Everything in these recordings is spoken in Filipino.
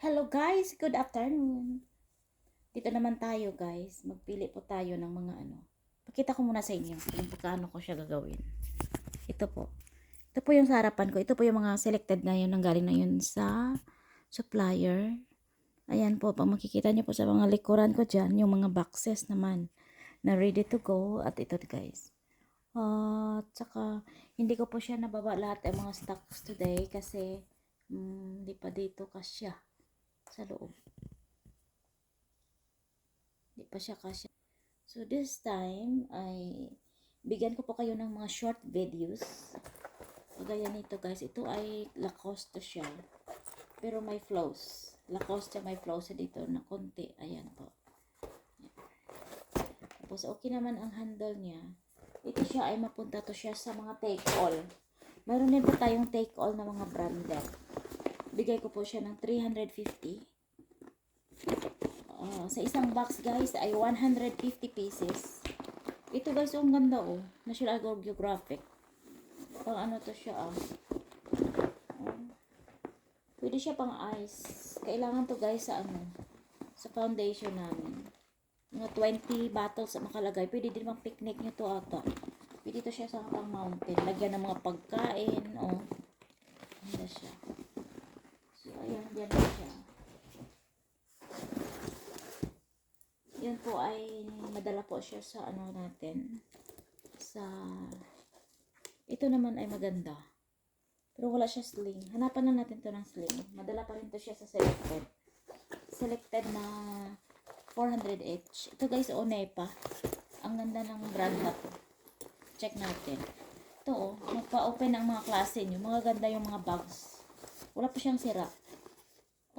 Hello guys, good afternoon. Dito naman tayo guys, magpili po tayo ng mga ano. Pakita ko muna sa inyo kung paano ko siya gagawin. Ito po. Ito po yung sa harapan ko. Ito po yung mga selected na yun, nanggaling na yun sa supplier. Ayan po, pag makikita niyo po sa mga likuran ko dyan, yung mga boxes naman na ready to go. At ito guys. At saka, hindi ko po siya nababa lahat ng mga stocks today kasi mm, hindi pa dito kasya sa loob. Hindi pa siya kasya. So this time ay bigyan ko po kayo ng mga short videos. Kagaya nito guys, ito ay Lacoste siya. Pero may flows. Lacoste may flows dito na konti. Ayan po. Tapos okay naman ang handle niya. Ito siya ay mapunta to siya sa mga take all. Meron din po tayong take all na mga branded. Bigay ko po siya ng 350. Ah, sa isang box guys ay 150 pieces. Ito guys, oh, ang ganda oh. National Geographic. Pang ano to siya ah. Pwede siya pang ice. Kailangan to guys sa ano. Sa foundation namin. Mga 20 bottles ang makalagay. Pwede din pang picnic nyo to ata. Pwede to siya sa pang mountain. Lagyan ng mga pagkain. Oh. Ganda siya. Ayan, dyan na siya. Yan po ay madala po siya sa ano natin. Sa ito naman ay maganda. Pero wala siya sling. Hanapan na natin to ng sling. Madala pa rin to siya sa selected. Selected na 400 each. Ito guys, Onepa. Ang ganda ng brand na to. Check natin. Ito oh, magpa-open ang mga klase nyo. Mga ganda yung mga bags. Wala pa siyang sira.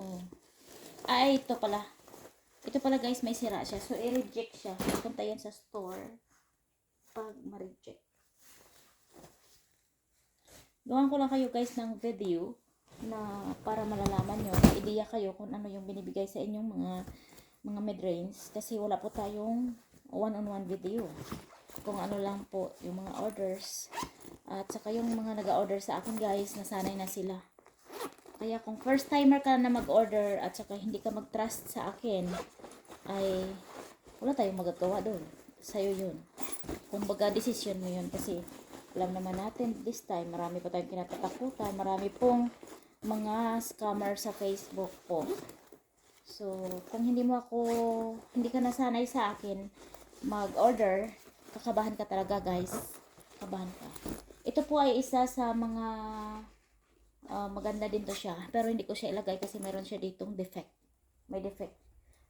Oh. Ay, ito pala. Ito pala guys, may sira siya. So, i-reject siya. Punta yan sa store. Pag ma-reject. Gawan ko lang kayo guys ng video na para malalaman nyo, idea kayo kung ano yung binibigay sa inyong mga mga mid-range kasi wala po tayong one-on-one video. Kung ano lang po yung mga orders at saka yung mga nag-order sa akin guys, nasanay na sila. Kaya kung first timer ka na mag-order at saka hindi ka mag-trust sa akin, ay wala tayong magagawa doon. Sa'yo yun. Kung baga, decision mo yun. Kasi alam naman natin this time, marami pa tayong kinatatakutan. Marami pong mga scammer sa Facebook po. So, kung hindi mo ako, hindi ka nasanay sa akin mag-order, kakabahan ka talaga guys. Kabahan ka. Ito po ay isa sa mga Ah, maganda din to siya. Pero hindi ko siya ilagay kasi meron siya ditong defect. May defect.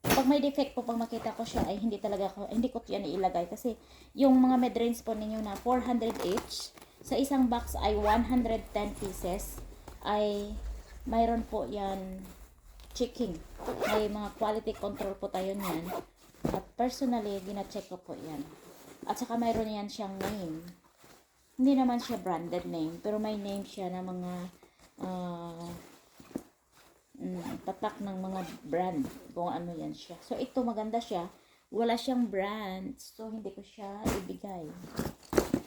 Pag may defect po, pag makita ko siya, ay hindi talaga ko, hindi ko yan ilagay. Kasi yung mga mid-range po ninyo na 400 each, sa isang box ay 110 pieces, ay mayroon po yan checking. May mga quality control po tayo niyan. At personally, gina-check ko po yan. At saka mayroon yan siyang name. Hindi naman siya branded name, pero may name siya na mga ah mm, tatak ng mga brand kung ano yan siya. So, ito maganda siya. Wala siyang brand. So, hindi ko siya ibigay.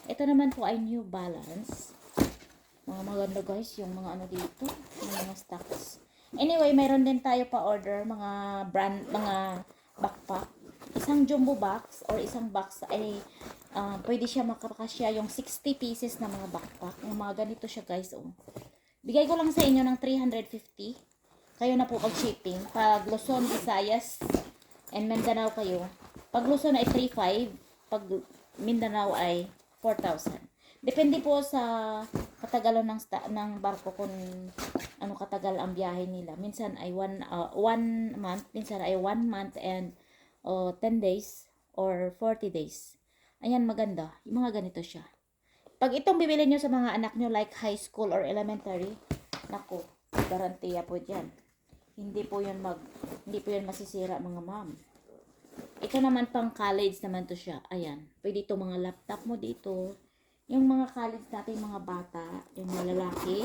Ito naman po ay New Balance. Mga maganda guys, yung mga ano dito. Mga stocks. Anyway, mayroon din tayo pa order mga brand, mga backpack. Isang jumbo box or isang box ay ah, pwede siya makakasya yung 60 pieces na mga backpack. Yung mga ganito siya guys. Oh. Bigay ko lang sa inyo ng 350. Kayo na po pag-shipping. Pag Luzon, Visayas, and Mindanao kayo. Pag Luzon ay 3.5. Pag Mindanao ay 4,000. Depende po sa katagalan ng, ng barko kung ano katagal ang biyahe nila. Minsan ay one, uh, one month, minsan ay one month and uh, 10 days or 40 days. Ayan, maganda. Yung mga ganito siya. Pag itong bibili nyo sa mga anak nyo like high school or elementary, nako, garantiya po dyan. Hindi po yun mag, hindi po yun masisira mga ma'am. Ito naman pang college naman to siya. Ayan. Pwede itong mga laptop mo dito. Yung mga college natin mga bata, yung mga lalaki,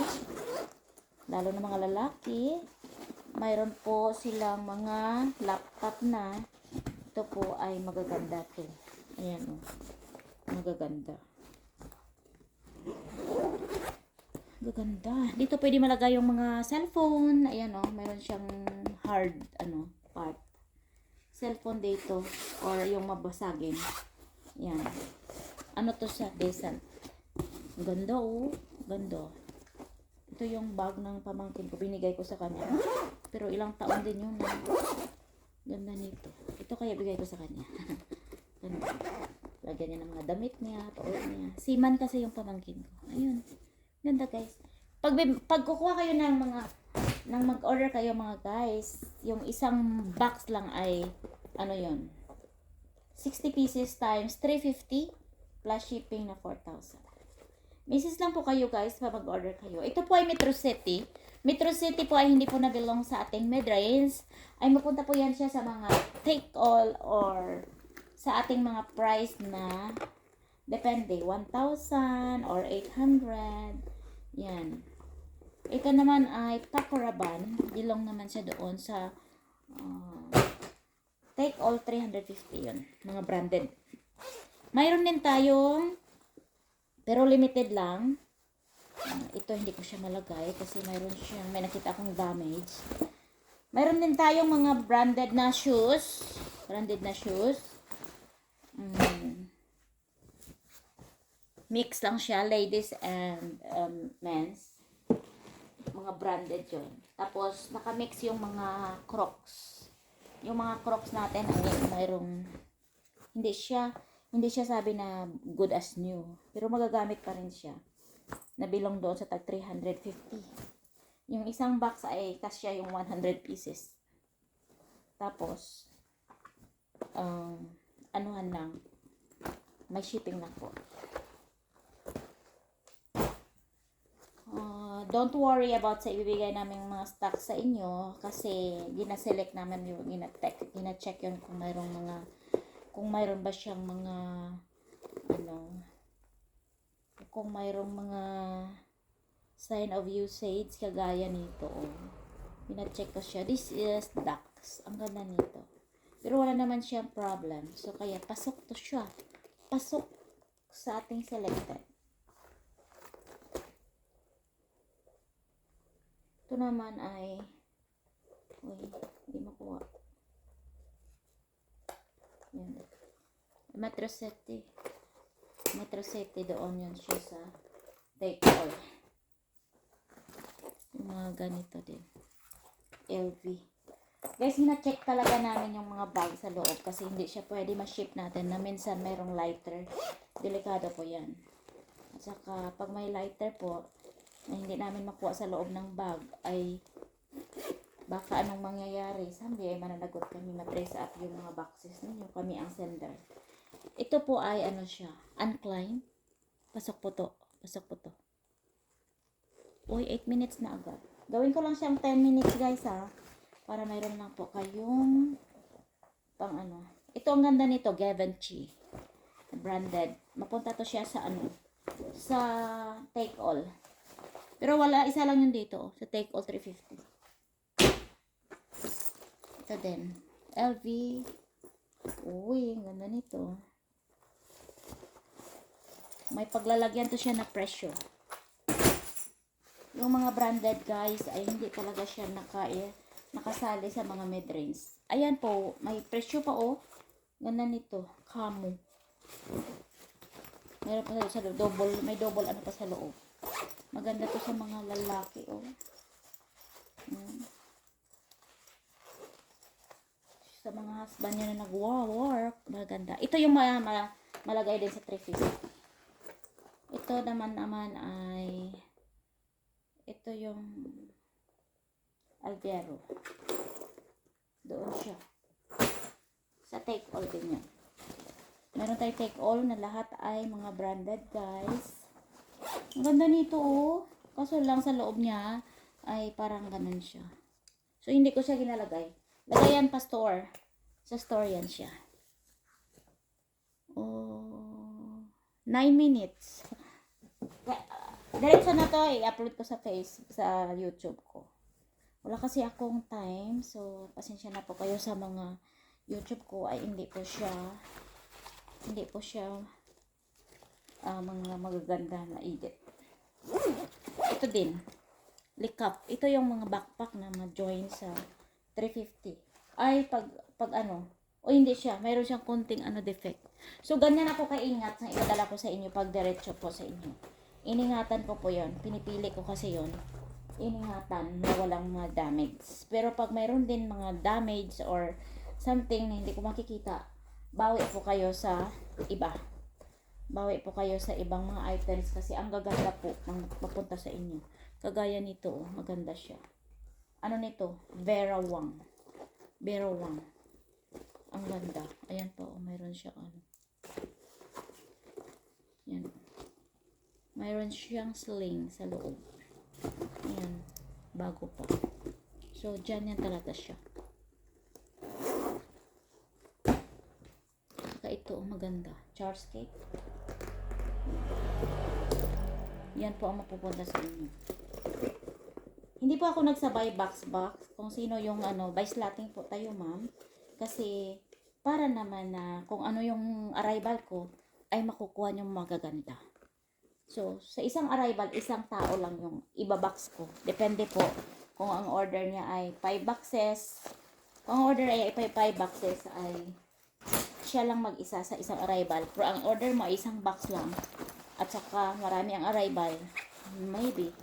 lalo na mga lalaki, mayroon po silang mga laptop na ito po ay magaganda to. Ayan o. Magaganda. Gaganda. Dito pwede malagay yung mga cellphone. Ayan o. Mayroon siyang hard ano part. Cellphone dito or yung mabasagin. Yan. Ano to siya? Decent. Ganda oh. Ganda. Ito yung bag ng pamangkin ko. Binigay ko sa kanya. Pero ilang taon din yun. ah. Ganda nito. Ito kaya bigay ko sa kanya. Ganda. Lagyan niya ng mga damit niya, pauwi niya. Seaman kasi yung pamangkin ko. Ayun. Ganda guys. Pag, pag kukuha kayo ng mga nang mag-order kayo mga guys, yung isang box lang ay ano yon 60 pieces times 350 plus shipping na 4,000. Misis lang po kayo guys pa mag-order kayo. Ito po ay Metro City. Metro City po ay hindi po na belong sa ating mid-range. Ay mapunta po yan siya sa mga take all or sa ating mga price na depende 1,000 or 800. Yan. Ito naman ay Pakuraban. Dilong naman siya doon sa uh, Take All 350 yun. Mga branded. Mayroon din tayong pero limited lang. Ah, ito hindi ko siya malagay kasi mayroon siyang may nakita akong damage. Mayroon din tayong mga branded na shoes. Branded na shoes. Mm. Mix lang siya, ladies and um, men's. Mga branded yun. Tapos, nakamix yung mga crocs. Yung mga crocs natin ay mayroong hindi siya hindi siya sabi na good as new. Pero magagamit pa rin siya. Nabilong doon sa tag 350. Yung isang box ay kasya yung 100 pieces. Tapos, um, anuhan lang, may shipping na po. Uh, don't worry about sa ibibigay namin mga stock sa inyo kasi gina-select namin yung gina-check, gina-check yun kung mayroong mga kung mayroon ba siyang mga ano kung mayroong mga sign of usage kagaya nito oh. Pina-check ko siya. This is ducks. Ang ganda nito. Pero wala naman siyang problem. So, kaya pasok to siya. Pasok sa ating selected. Naman ay Uy, hindi makuha. Yan. Metro City. Metro City siya sa take all. Yung mga ganito din. LV. Guys, na-check talaga namin yung mga bag sa loob kasi hindi siya pwede ma-ship natin na minsan mayroong lighter. Delikado po yan. At saka, pag may lighter po, na hindi namin makuha sa loob ng bag, ay baka anong mangyayari. Sabi ay mananagot kami matrace up yung mga boxes ninyo. Kami ang sender. Ito po ay ano siya, uncline. Pasok po to. Pasok po to. Uy, 8 minutes na agad. Gawin ko lang siyang 10 minutes guys ha. Para mayroon lang po kayong pang ano. Ito ang ganda nito, Givenchy. Branded. Mapunta to siya sa ano, sa Take All. Pero wala, isa lang yun dito. Sa Take All 350. Ito din. LV. Uy, ang ganda nito. May paglalagyan to siya na presyo. Yung mga branded guys ay hindi talaga siya naka, eh, nakasali sa mga mid-range. Ayan po, may presyo pa oh. Ganda nito. Camo. Meron pa sa loob. Double, may double ano pa sa loob. Maganda to sa mga lalaki oh. Hmm. Sa mga husband nyo na nag-work, maganda. Ito yung ma ma malagay din sa 350. Ito naman naman ay ito yung Alvero. Doon siya. Sa take all din yan. Meron tayo take all na lahat ay mga branded guys. Ang ganda nito oh. Kaso lang sa loob niya ay parang ganun siya. So hindi ko siya ginalagay. Lagayan pa store. Sa store yan siya. Oh, 9 minutes. Diretso na to, i-upload ko sa face, sa YouTube ko. Wala kasi akong time, so pasensya na po kayo sa mga YouTube ko ay hindi po siya hindi po siya ah, mga magaganda na edit. Ito din, likap. Ito yung mga backpack na ma-join sa 350. Ay, pag, pag ano, o hindi siya, mayroon siyang konting ano defect. So, ganyan ako kaingat sa ipadala ko sa inyo pag diretso po sa inyo. Iningatan ko po yon Pinipili ko kasi yon Iningatan na walang mga damage. Pero pag mayroon din mga damage or something na hindi ko makikita, bawi po kayo sa iba. Bawi po kayo sa ibang mga items kasi ang gaganda po ng mapunta sa inyo. Kagaya nito, oh, maganda siya. Ano nito? Vera Wang. Vera Wang. Ang ganda. Ayan po, oh, mayroon siya ano. Yan. Mayroon siyang sling sa loob. Ayan. Bago pa. So, dyan yan talaga siya. Saka ito, oh, maganda. Charles cake. Yan po ang mapupunta sa inyo. Hindi po ako nagsabay box-box kung sino yung ano, by slotting po tayo ma'am. Kasi para naman na kung ano yung arrival ko ay makukuha yung magaganda. So, sa isang arrival, isang tao lang yung ibabox ko. Depende po kung ang order niya ay 5 boxes. Kung ang order ay 5 boxes ay siya lang mag-isa sa isang arrival. Pero ang order mo ay isang box lang. At saka marami ang arrival. Maybe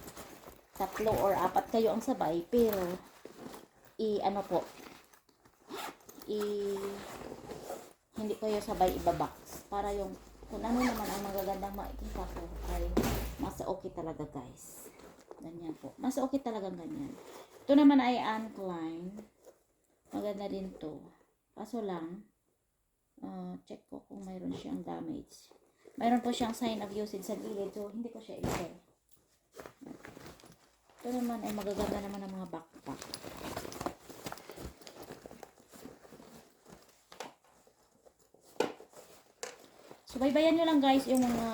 tatlo or apat kayo ang sabay. Pero i ano po i hindi kayo sabay ibabox para yung kung ano naman ang magagandang makikita ko ay mas okay talaga guys ganyan po mas okay talaga ganyan ito naman ay Klein maganda din to kaso lang uh, check ko kung mayroon siyang damage mayroon po siyang sign of usage sa gilid so hindi ko siya i-sell ito naman ay magaganda naman ang mga backpack So, baybayan nyo lang guys yung mga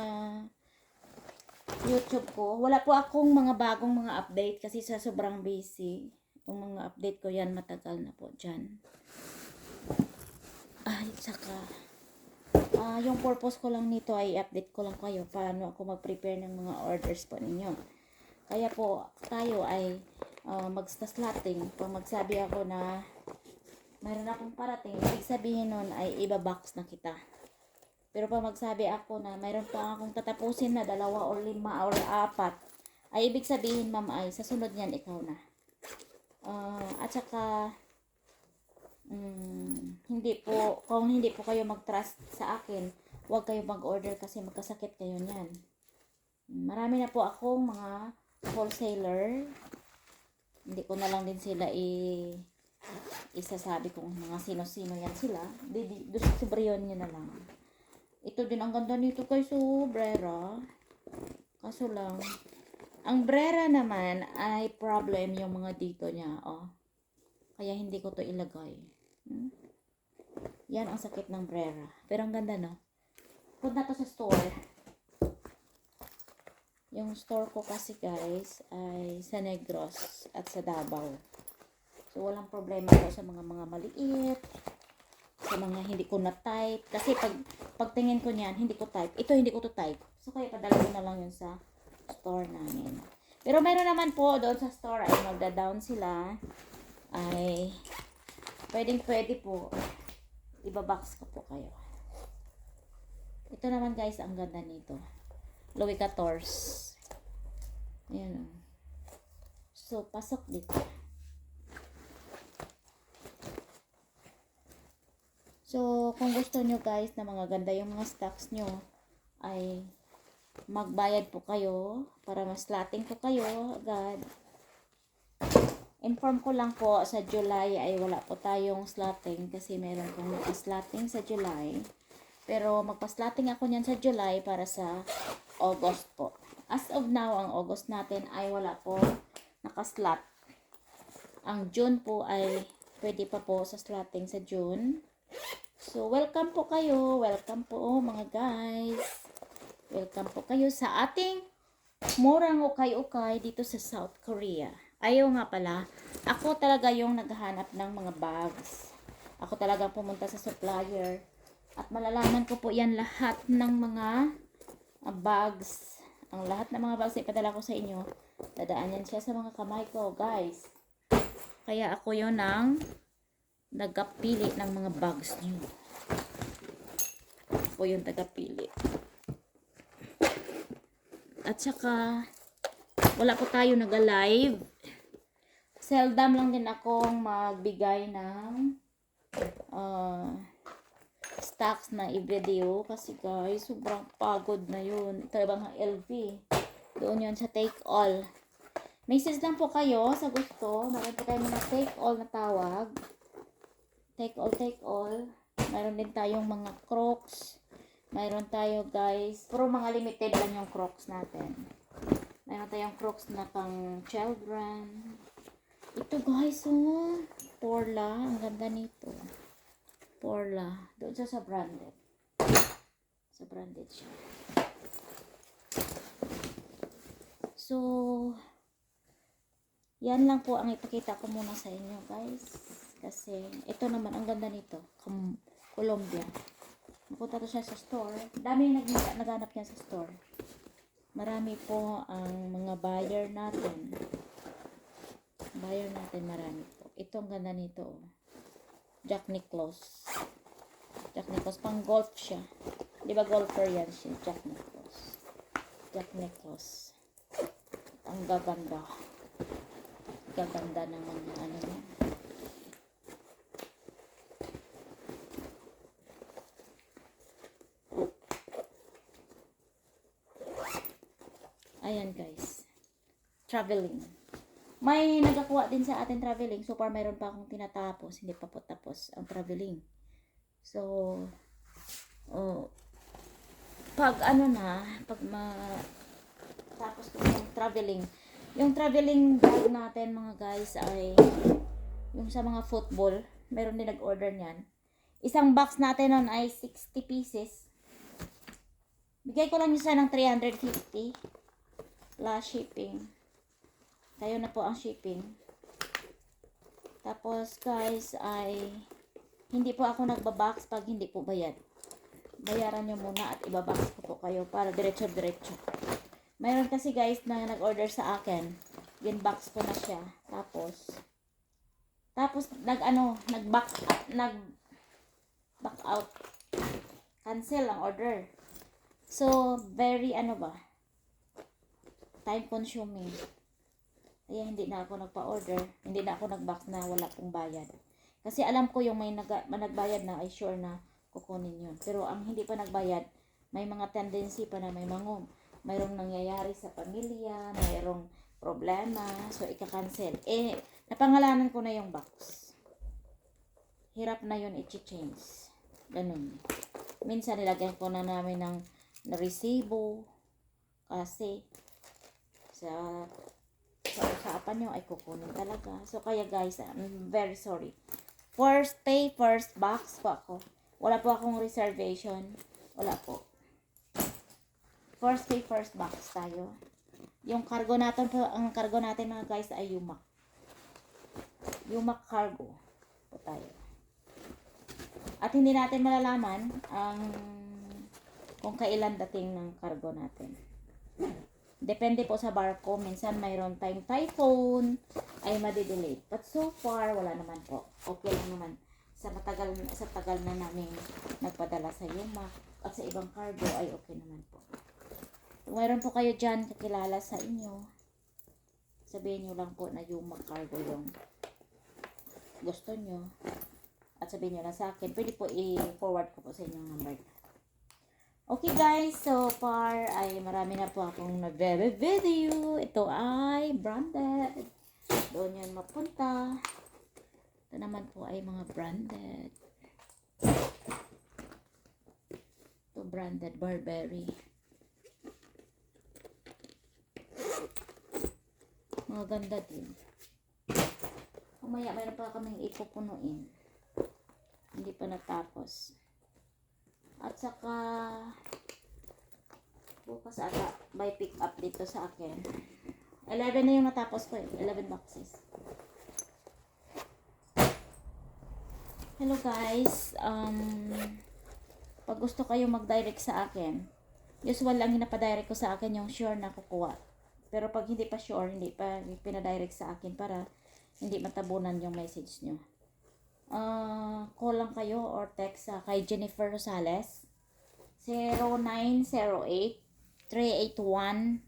YouTube ko. Wala po akong mga bagong mga update kasi sa sobrang busy. Yung mga update ko yan matagal na po dyan. Ay, saka ah yung purpose ko lang nito ay update ko lang kayo paano ako mag-prepare ng mga orders po ninyo. Kaya po tayo ay uh, mag-slotting. Pag magsabi ako na mayroon akong parating, ibig sabihin nun ay iba-box na kita. Pero pag magsabi ako na mayroon pa akong tatapusin na dalawa or lima or apat, ay ibig sabihin ma'am ay sa sunod niyan ikaw na. Ah, at saka mm, hindi po kung hindi po kayo mag-trust sa akin, huwag kayo mag-order kasi magkasakit kayo niyan. Marami na po akong mga wholesaler. Hindi ko na lang din sila i isasabi kung mga sino-sino yan sila. Di, di, distribuyon nyo na lang. Ito din ang ganda nito kay Sobrera. Kaso lang, ang brera naman ay problem yung mga dito niya. Oh. Kaya hindi ko to ilagay. Hmm? Yan ang sakit ng brera. Pero ang ganda no. Punta to sa store. Yung store ko kasi guys ay sa Negros at sa Davao. So walang problema ko sa mga mga maliit, sa mga hindi ko na type. Kasi pag pagtingin ko niyan, hindi ko type. Ito hindi ko to type. So kaya padala ko na lang yun sa store namin. Pero meron naman po doon sa store ay magda-down sila. Ay pwedeng pwede po. Ibabox ko po kayo. Ito naman guys, ang ganda nito. Louis XIV. Ayan. So, pasok dito. So, kung gusto nyo guys na mga ganda yung mga stocks nyo, ay magbayad po kayo para mas slating po kayo agad. Inform ko lang po sa July ay wala po tayong slotting kasi meron pong slotting sa July. Pero magpa-slotting ako niyan sa July para sa August po. As of now, ang August natin ay wala po nakaslot. Ang June po ay pwede pa po sa slotting sa June. So, welcome po kayo. Welcome po mga guys. Welcome po kayo sa ating murang ukay-ukay dito sa South Korea. Ayaw nga pala, ako talaga yung naghahanap ng mga bags. Ako talaga pumunta sa supplier. At malalaman ko po yan lahat ng mga uh, bags. Ang lahat ng mga bags na ipadala ko sa inyo, dadaan yan siya sa mga kamay ko, guys. Kaya ako yun ang nagkapili ng mga bags niyo. Ako yung tagapili. At saka, wala po tayo nag-live. Seldom lang din akong magbigay ng uh, stocks na i-video kasi guys, sobrang pagod na yun. Ito ibang LV. Doon yun sa take all. Message lang po kayo sa gusto. Meron po tayo mga take all na tawag. Take all, take all. Meron din tayong mga crocs. Meron tayo guys. Puro mga limited lang yung crocs natin. Meron tayong crocs na pang children. Ito guys, oh. Porla. Ang ganda nito. Porla. Doon siya sa branded. Sa branded siya. So, yan lang po ang ipakita ko muna sa inyo guys. Kasi, ito naman, ang ganda nito. Col- Colombia. Napunta to siya sa store. Dami nag naghanap niya sa store. Marami po ang mga buyer natin. Buyer natin marami po. Ito ang ganda nito. Oh. Jack Nicklaus. Jack Nicklaus. Pang golf siya. Di ba golfer yan siya? Jack Nicklaus. Jack Nicklaus. Ang gaganda. Gaganda ng mga ano niya. Ayan guys. Traveling. May nagakuha din sa atin traveling. So far mayroon pa akong tinatapos. Hindi pa po tapos ang traveling. So, oh, pag ano na, pag ma tapos ko yung traveling. Yung traveling bag natin mga guys ay yung sa mga football. Meron din nag-order niyan. Isang box natin nun ay 60 pieces. Bigay ko lang siya ng 350 plus shipping. Tayo na po ang shipping. Tapos guys ay hindi po ako nagbabox pag hindi po bayad. Bayaran nyo muna at ibabox ko po kayo para diretso-diretso. Mayroon kasi guys na nag-order sa akin. Ginbox ko na siya. Tapos tapos nag ano, nag-back nag back out. Cancel ang order. So, very ano ba? Time consuming. Kaya hindi na ako nagpa-order. Hindi na ako nag-box na wala pong bayad. Kasi alam ko yung may nag nagbayad na ay sure na kukunin yun. Pero ang hindi pa nagbayad, may mga tendency pa na may mangom. Mayroong nangyayari sa pamilya, mayroong problema, so ika-cancel. Eh, napangalanan ko na yung box. Hirap na yun i-change. Ganun. Minsan nilagyan ko na namin ng resibo kasi sa sa usapan nyo ay kukunin talaga. So, kaya guys, I'm very sorry. First pay, first box po ako. Wala po akong reservation. Wala po. First pay, first box tayo. Yung cargo natin po, ang cargo natin mga guys ay Yumak. Yumak cargo po tayo. At hindi natin malalaman ang kung kailan dating ng cargo natin. Depende po sa barko. Minsan mayroon time typhoon, ay madidelay. But so far, wala naman po. Okay naman. Sa matagal, sa tagal na namin nagpadala sa Yumak at sa ibang cargo ay okay naman po. Kung mayroon po kayo dyan kakilala sa inyo, sabihin nyo lang po na Yumak cargo yung gusto nyo. At sabihin nyo lang sa akin. Pwede po i-forward ko po sa inyong number. Okay guys, so far ay marami na po akong nagbe-video. Ito ay branded. Doon yan mapunta. Ito naman po ay mga branded. Ito branded Burberry. Mga ganda din. Kumaya mayroon pa kaming ipupunuin. Hindi pa natapos. At saka, bukas ata, by pick up dito sa akin. 11 na yung natapos ko eh. 11 boxes. Hello guys. Um, pag gusto kayo mag-direct sa akin, usual lang hinapadirect ko sa akin yung sure na kukuha. Pero pag hindi pa sure, hindi pa pinadirect sa akin para hindi matabunan yung message nyo. Ah, call lang kayo or text sa kay Jennifer Rosales. 0908 381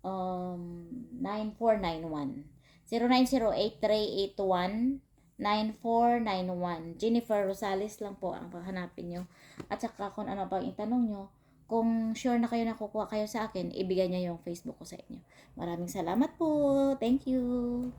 um 9491 0908-381-9491 Jennifer Rosales lang po ang hanapin nyo. At saka kung ano pang itanong nyo kung sure na kayo na kukuha kayo sa akin ibigay niya yung Facebook ko sa inyo. Maraming salamat po. Thank you